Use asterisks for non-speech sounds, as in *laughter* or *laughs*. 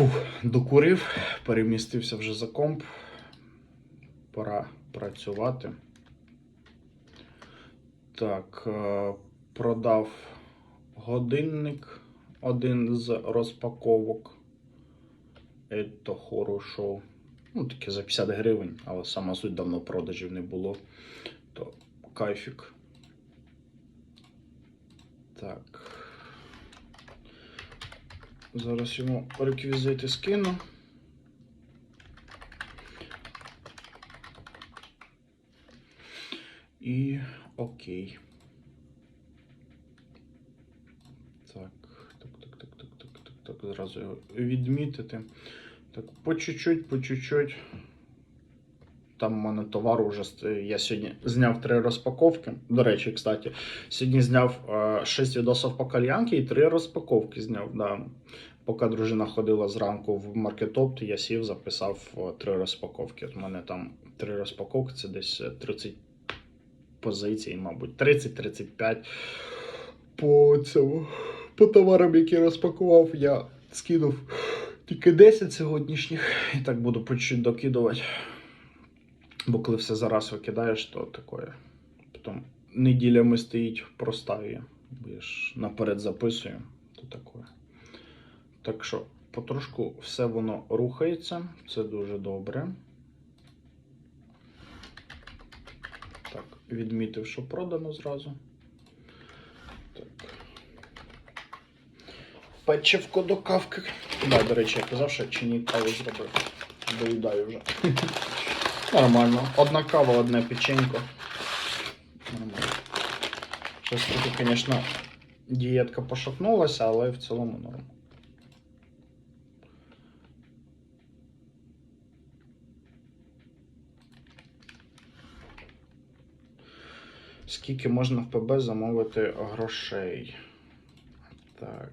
Фух, докурив, перемістився вже за комп. Пора працювати. Так, е, продав годинник один з розпаковок. Это хорошо. Ну, таке за 50 гривень, але сама суть давно продажів не було. То кайфік. Так. Зараз йому реквізити скину. І окей. Так, так, так, так, так, так, так, так. Зразу його відмітити. Так, по чуть-чуть, по чуть-чуть. Там в мене товару вже я сьогодні зняв три розпаковки. До речі, кстати, сьогодні зняв е, 6 відосів по кальянки і три розпаковки зняв. Да. Поки дружина ходила зранку в маркетоп, я сів, записав е, три розпаковки. От У мене там три розпаковки, це десь е, 30 позицій, мабуть, 30-35 по цьому. По товарам, які розпакував, я скинув тільки 10 сьогоднішніх. І так буду по чуть докидувати. Бо коли все зараз викидаєш, то таке. Потім неділями стоїть простає. Бо я ж наперед записую, то таке. Так що потрошку все воно рухається, це дуже добре. Так, відмітив, що продано зразу. Так. Печивко до кавки. Да, до речі, я казав, що чи ні каву зробив. Доїдаю вже. *laughs* Нормально. Одна кава, одне печенько. Нормально. Щось трохи, звісно, дієтка пошатнулася, але в цілому норм. Скільки можна в ПБ замовити грошей? Так.